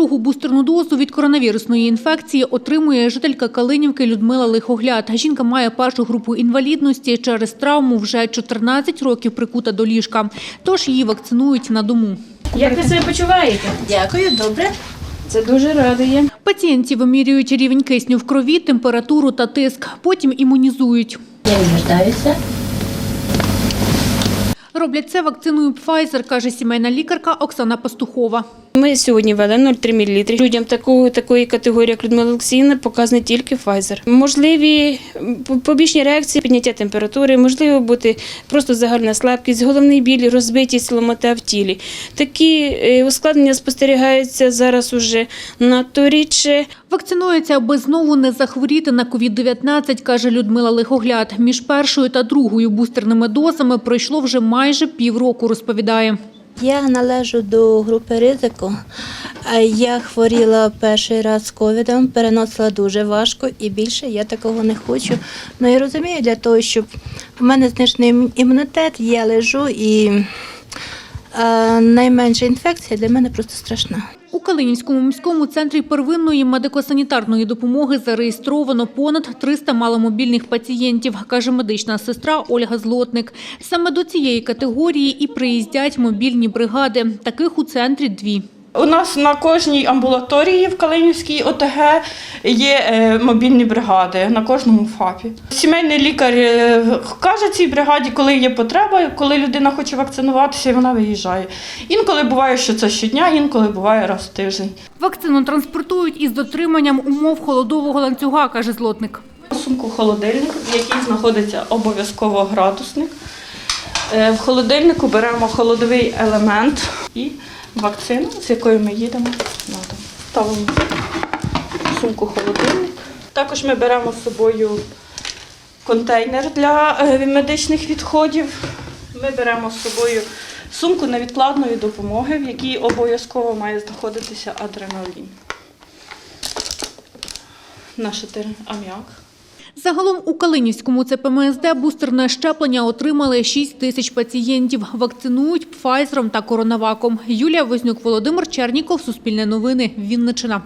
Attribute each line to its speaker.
Speaker 1: Другу бустерну дозу від коронавірусної інфекції отримує жителька Калинівки Людмила Лихогляд. Жінка має першу групу інвалідності. Через травму вже 14 років прикута до ліжка. Тож її вакцинують на дому.
Speaker 2: Як ви себе почуваєте?
Speaker 3: Дякую, добре.
Speaker 2: Це дуже радує.
Speaker 1: Пацієнтів вимірюють рівень кисню в крові, температуру та тиск. Потім імунізують.
Speaker 3: Я відвертаюся.
Speaker 1: Роблять це вакциною Pfizer, каже сімейна лікарка Оксана Пастухова.
Speaker 2: Ми сьогодні ввели 0,3 мл. Людям такої, такої категорії, як Людмила Олексіївна, показаний тільки Pfizer. Можливі побічні реакції, підняття температури, можливо бути просто загальна слабкість, головний біль, розбитість, ломота в тілі. Такі е, ускладнення спостерігаються зараз уже надто рідше.
Speaker 1: Вакцинується, аби знову не захворіти на COVID-19, каже Людмила Лихогляд. Між першою та другою бустерними дозами пройшло вже майже півроку, розповідає.
Speaker 3: Я належу до групи ризику. Я хворіла перший раз з ковідом, переносила дуже важко і більше я такого не хочу. Ну я розумію, для того, щоб у мене знижений імунітет, я лежу і найменша інфекція для мене просто страшна.
Speaker 1: У Калинівському міському центрі первинної медико-санітарної допомоги зареєстровано понад 300 маломобільних пацієнтів, каже медична сестра Ольга Злотник. Саме до цієї категорії і приїздять мобільні бригади. Таких у центрі дві.
Speaker 4: У нас на кожній амбулаторії в Калинівській ОТГ є е, мобільні бригади на кожному ФАПі. Сімейний лікар е, каже цій бригаді, коли є потреба, коли людина хоче вакцинуватися, вона виїжджає. Інколи буває, що це щодня, інколи буває раз в тиждень.
Speaker 1: Вакцину транспортують із дотриманням умов холодового ланцюга, каже Злотник.
Speaker 4: У сумку холодильник, в якій знаходиться обов'язково градусник. Е, В холодильнику беремо холодовий елемент і вакцину, з якою ми їдемо на дом. Ставимо сумку холодильник. Також ми беремо з собою контейнер для е, медичних відходів. Ми беремо з собою сумку невідкладної допомоги, в якій обов'язково має знаходитися адреналін. Наш аміак.
Speaker 1: Загалом у Калинівському ЦПМСД бустерне щеплення отримали 6 тисяч пацієнтів. Вакцинують Пфайзером та Коронаваком. Юлія Вознюк, Володимир Черніков, Суспільне новини, Вінниччина.